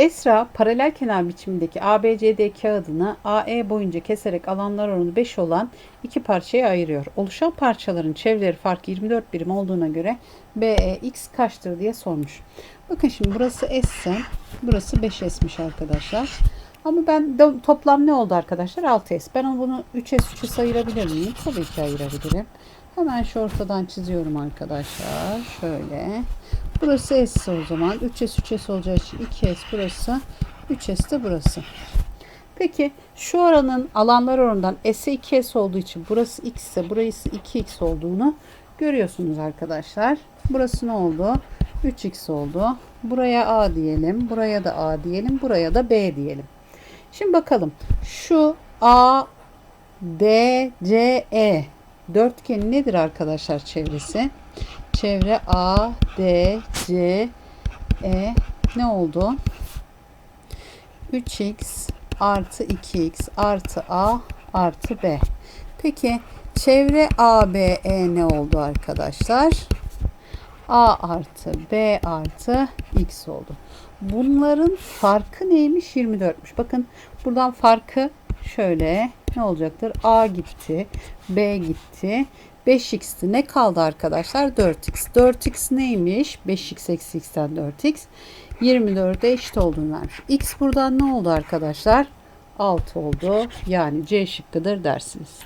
Esra paralel kenar biçimindeki ABCD kağıdını AE boyunca keserek alanlar oranı 5 olan iki parçaya ayırıyor. Oluşan parçaların çevreleri farkı 24 birim olduğuna göre BE x kaçtır diye sormuş. Bakın şimdi burası S ise burası 5S'miş arkadaşlar. Ama ben toplam ne oldu arkadaşlar? 6S. Ben bunu 3S 3S ayırabilir miyim? Tabii ki ayırabilirim. Hemen şu ortadan çiziyorum arkadaşlar. Şöyle. Burası S o zaman. 3S 3S olacağı için 2S burası. 3S de burası. Peki şu oranın alanlar oranından S'e 2S olduğu için burası X ise burası 2X olduğunu görüyorsunuz arkadaşlar. Burası ne oldu? 3X oldu. Buraya A diyelim. Buraya da A diyelim. Buraya da B diyelim. Şimdi bakalım. Şu A, D, C, E dörtgeni nedir arkadaşlar çevresi? Çevre A, D, C, E ne oldu? 3x artı 2x artı A artı B. Peki çevre ABE ne oldu arkadaşlar? A artı B artı X oldu. Bunların farkı neymiş? 24'müş. Bakın buradan farkı şöyle ne olacaktır? A gitti. B gitti. 5x'ti. Ne kaldı arkadaşlar? 4x. 4x neymiş? 5x eksi x'ten 4x. 24'e eşit olduğunu vermiş. X buradan ne oldu arkadaşlar? 6 oldu. Yani C şıkkıdır dersiniz.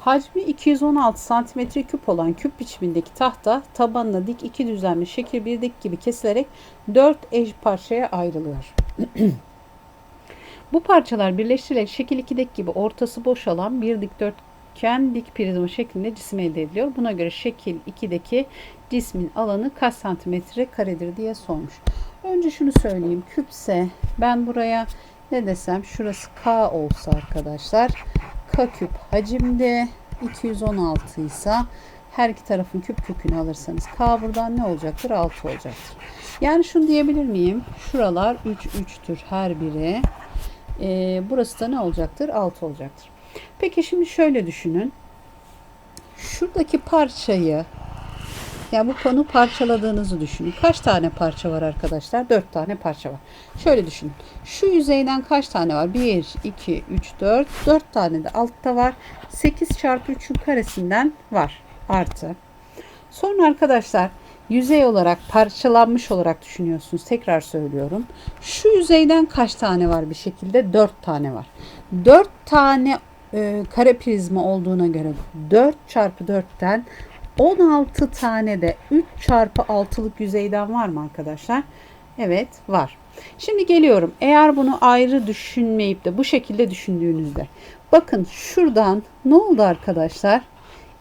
Hacmi 216 cm küp olan küp biçimindeki tahta tabanına dik iki düzenli şekil bir dik gibi kesilerek 4 eş parçaya ayrılıyor. Bu parçalar birleştirilerek şekil 2'deki gibi ortası boş alan bir dikdörtgen dik prizma şeklinde cisim elde ediliyor. Buna göre şekil 2'deki cismin alanı kaç santimetre karedir diye sormuş. Önce şunu söyleyeyim. Küpse ben buraya ne desem şurası K olsa arkadaşlar K küp hacimde 216 ise her iki tarafın küp kökünü alırsanız K buradan ne olacaktır? 6 olacaktır. Yani şunu diyebilir miyim? Şuralar 3 3'tür her biri. Ee, burası da ne olacaktır? 6 olacaktır. Peki şimdi şöyle düşünün. Şuradaki parçayı yani bu konu parçaladığınızı düşünün. Kaç tane parça var arkadaşlar? 4 tane parça var. Şöyle düşünün. Şu yüzeyden kaç tane var? 1, 2, 3, 4. 4 tane de altta var. 8 çarpı 3'ün karesinden var. Artı. Sonra arkadaşlar yüzey olarak parçalanmış olarak düşünüyorsunuz. Tekrar söylüyorum. Şu yüzeyden kaç tane var bir şekilde? 4 tane var. 4 tane e, kare prizma olduğuna göre 4 çarpı 4'ten 16 tane de 3 çarpı 6'lık yüzeyden var mı arkadaşlar? Evet var. Şimdi geliyorum. Eğer bunu ayrı düşünmeyip de bu şekilde düşündüğünüzde bakın şuradan ne oldu arkadaşlar?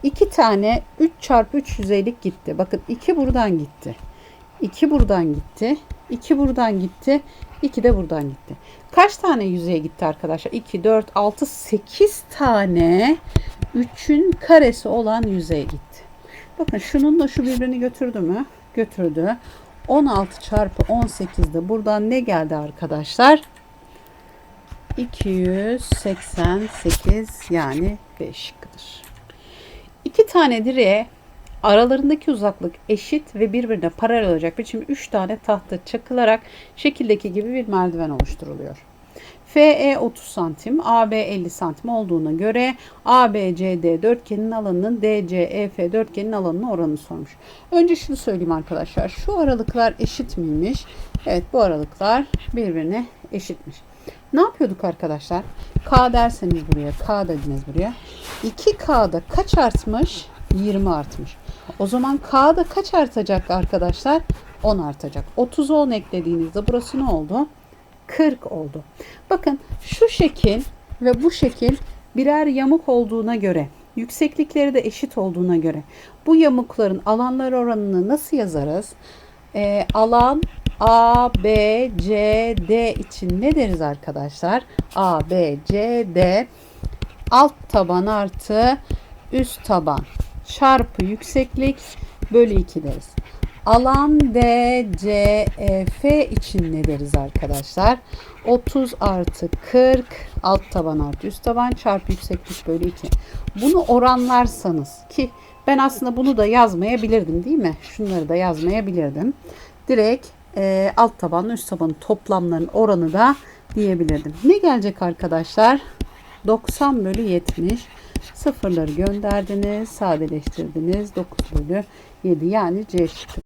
2 tane 3 çarpı 3 yüzeylik gitti. Bakın 2 buradan gitti. 2 buradan gitti. 2 buradan gitti. 2 de buradan gitti. Kaç tane yüzeye gitti arkadaşlar? 2, 4, 6, 8 tane 3'ün karesi olan yüzeye gitti. Bakın şununla şu birbirini götürdü mü? Götürdü. 16 çarpı 18 de buradan ne geldi arkadaşlar? 288 yani 5 şıkkıdır. İki tane direğe aralarındaki uzaklık eşit ve birbirine paralel olacak biçimde 3 tane tahta çakılarak şekildeki gibi bir merdiven oluşturuluyor. FE 30 santim, AB 50 santim olduğuna göre ABCD dörtgenin alanının DCEF dörtgenin alanının oranını sormuş. Önce şunu söyleyeyim arkadaşlar. Şu aralıklar eşit miymiş? Evet bu aralıklar birbirine eşitmiş. Ne yapıyorduk arkadaşlar? K derseniz buraya, K dediniz buraya. 2K'da kaç artmış? 20 artmış. O zaman K'da kaç artacak arkadaşlar? 10 artacak. 30'a 10 eklediğinizde burası ne oldu? 40 oldu. Bakın şu şekil ve bu şekil birer yamuk olduğuna göre, yükseklikleri de eşit olduğuna göre bu yamukların alanlar oranını nasıl yazarız? Ee, alan A, B, C, D için ne deriz arkadaşlar? A, B, C, D alt taban artı üst taban çarpı yükseklik bölü 2 deriz. Alan D, C, E, F için ne deriz arkadaşlar? 30 artı 40 alt taban artı üst taban çarpı yükseklik bölü 2. Bunu oranlarsanız ki ben aslında bunu da yazmayabilirdim değil mi? Şunları da yazmayabilirdim. Direkt e, alt tabanla üst tabanın toplamlarının oranı da diyebilirdim. Ne gelecek arkadaşlar? 90 bölü 70. Sıfırları gönderdiniz, sadeleştirdiniz. 9 bölü 7 yani C şıkkı.